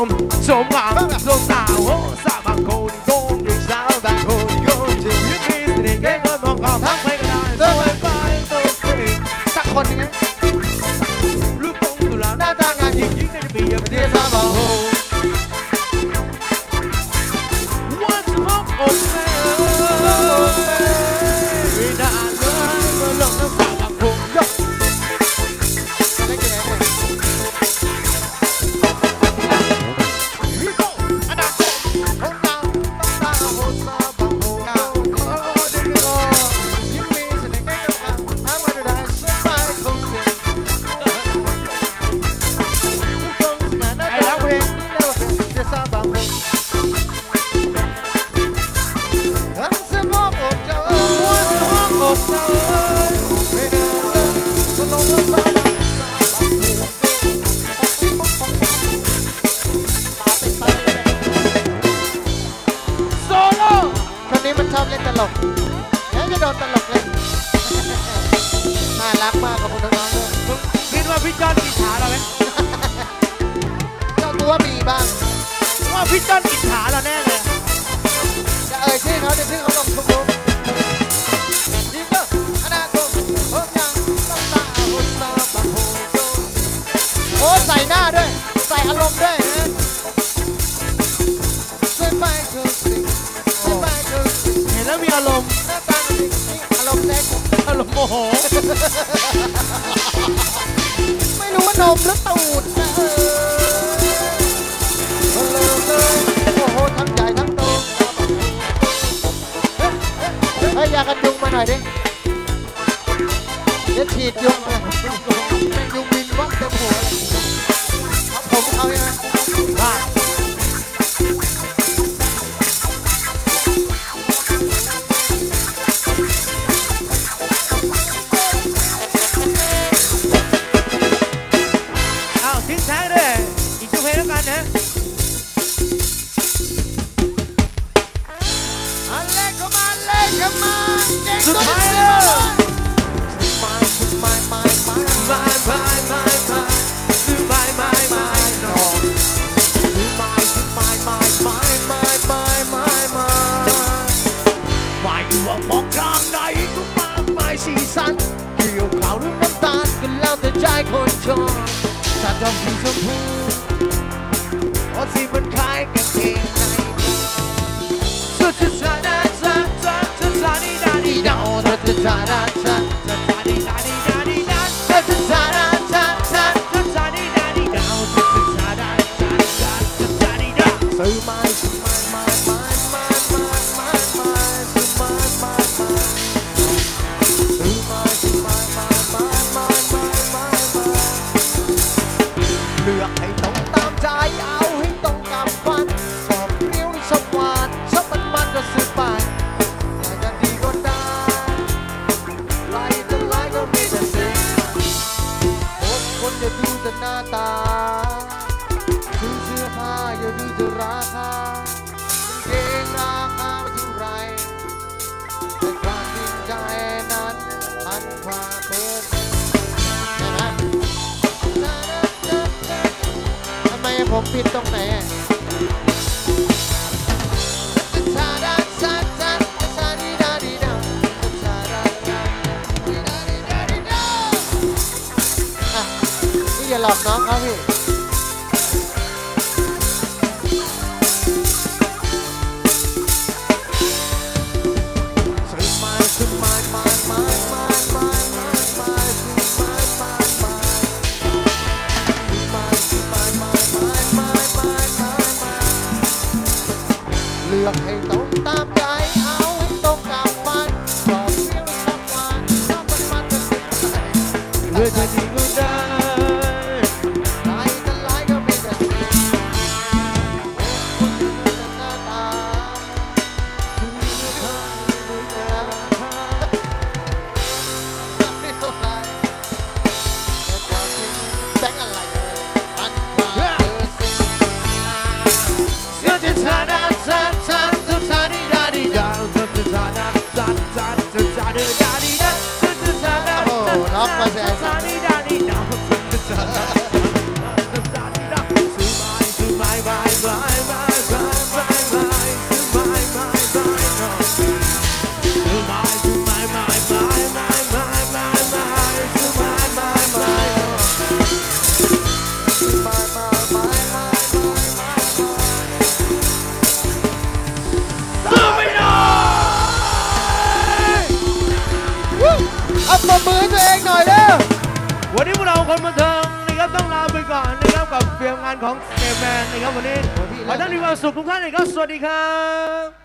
So som man, so now, ho, sa man koli that? du sao, You koli kong, du ju kistri, geng og mong kom, hang meg da, så er bare så fri. Tak kon, ikke? Lu Look, du la, na, da, ga, jik, jik, jik, jik, jik, jik, jik, jik, jik, ชอบเล่นตลกแล้วจะโดนตลกเล่นน่ารักมากขอบคุณน้องๆด้วยมึงคิดว่าพี่จอนอิจฉาเราไหมเจ้าตัวมีบ้างว่าพี่จอนอิจฉาเราแน่เลยจะเอ่ยชื่อเขาจะชื่อเขาลงทุก มีอารมณ์หน้าตาดีนี่อารมณ์เล็กอารมณ์โมโห ไม่รู้ว่านมหรือตูดนะเออเอาเลยเลยโอ้โหทั้งใหญ่ทั้งโตเฮ้ยเฮ้ยากันยุงมาหน่อยดิเดี๋ยวฉีดยุงเลยแม่งยุงบินวับเต็มหัวเลยเอาผมเอายังไงบ้ ยสีสันเกี่ยวขาวหรือน้ำตาลก็แล้วแต่ใจคนชอบถ้าชอบสีชมพูโอ้สิมันค So my ตาซื้อเสื้อผ้าอย่าดูจะราคากางเกงราคาไม่เท่าไรแต่ความจริงใจนั้นพันกว่าเปอร์เซ็นต์ใช่ไหมทำไมผมผิดตรงไหน อย่าหลอกน้องเขาพี่เลือกให้ตรงตามใจ harder เอาปมมือตัวเองหน่อยเด้อวันนี้พวกเราคนบันเทิงนะครับต้องลาไปก่อนนะครับกับเฟรมงานของเกมแมนนะครับวันนี้ขอให้ท่านมีความสุขทุกท่านนะครับสวัสดีครับ